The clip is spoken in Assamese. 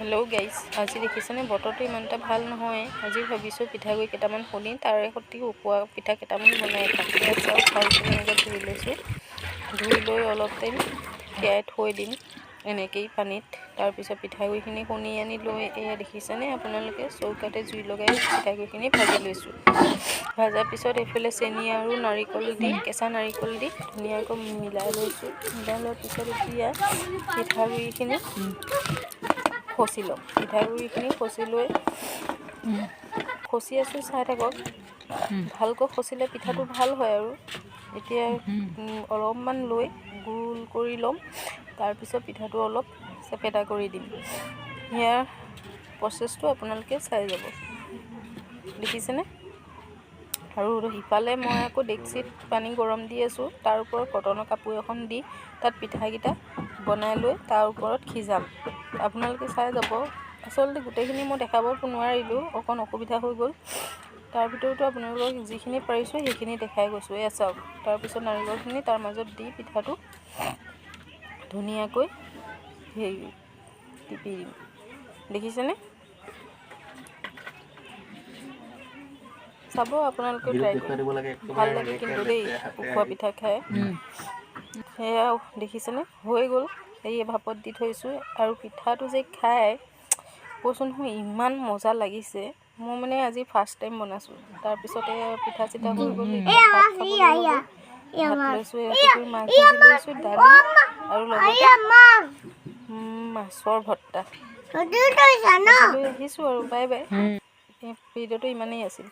হেল্ল' গাইজ আজি দেখিছেনে বতৰটো ইমান এটা ভাল নহয়। আজি ভাবিছোঁ পিঠাগুড়ি কেইটামান খুন্দি তাৰে সৈতে উখোৱা পিঠা কেইটামান বনাই ভালকৈ ধুই লৈছোঁ। ধুই লৈ অলপ টাইম তিয়াই থৈ দিম এনেকৈয়ে পানীত। তাৰপিছত পিঠাগুড়িখিনি খুন্দি আনি লৈ এয়া দেখিছেনে আপোনালোকে চৌকাতে জুই লগাই পিঠাগুড়িখিনি ভাজি লৈছোঁ। ভজাৰ পিছত এইফালে চেনি আৰু নাৰিকল দি কেঁচা নাৰিকল দি ধুনীয়াকৈ মিলাই লৈছোঁ। মিলাই লোৱাৰ পিছত এতিয়া পিঠাগুড়িখিনি খচি ল'ম পিঠাগুড়িখিনি খচি লৈ খচি আছোঁ চাই থাকক। ভালকৈ খচিলে পিঠাটো ভাল হয় আৰু। এতিয়া অলপমান লৈ গোল কৰি ল'ম। তাৰপিছত পিঠাটো অলপ চেপেটা কৰি দিম। ইয়াৰ প্ৰচেছটো আপোনালোকে চাই যাব। দেখিছেনে? আৰু সিফালে মই আকৌ ডেক্সিত পানী গৰম দি আছোঁ। তাৰ ওপৰত কটনৰ কাপোৰ এখন দি তাত পিঠাকেইটা বনাই লৈ তাৰ ওপৰত সিজাম। আপোনালোকে চাই যাব। আচলতে গোটেইখিনি মই দেখাব নোৱাৰিলোঁ। অকণ অসুবিধা হৈ গ'ল। তাৰ ভিতৰতো আপোনালোকক যিখিনি পাৰিছোঁ সেইখিনি দেখাই গৈছোঁ এয়া চাওক তাৰপিছত নাৰিকলখিনি তাৰ মাজত দি পিঠাটো ধুনীয়াকৈ হেৰি টিপি দিম। দেখিছেনে? চাব আপোনালোকে ট্ৰাই কৰি ভাল লাগে কিন্তু দেই উখোৱা পিঠা খাই। সেয়া দেখিছেনে? হৈ গ'ল। এই ভাপত দি থৈছোঁ। আৰু পিঠাটো যে খাই কৈছোঁ নহয় ইমান মজা লাগিছে। মই মানে আজি ফাৰ্ষ্ট টাইম বনাইছোঁ। তাৰপিছতে পিঠা চিঠা হৈ গ'ল লৈছোঁ মাছ ভাজি লৈছোঁ দালি আৰু লগতে মাছৰ ভৰ্তা। লৈ আহিছোঁ আৰু বাই বাই। এই ভিডিঅ'টো ইমানেই আছিল।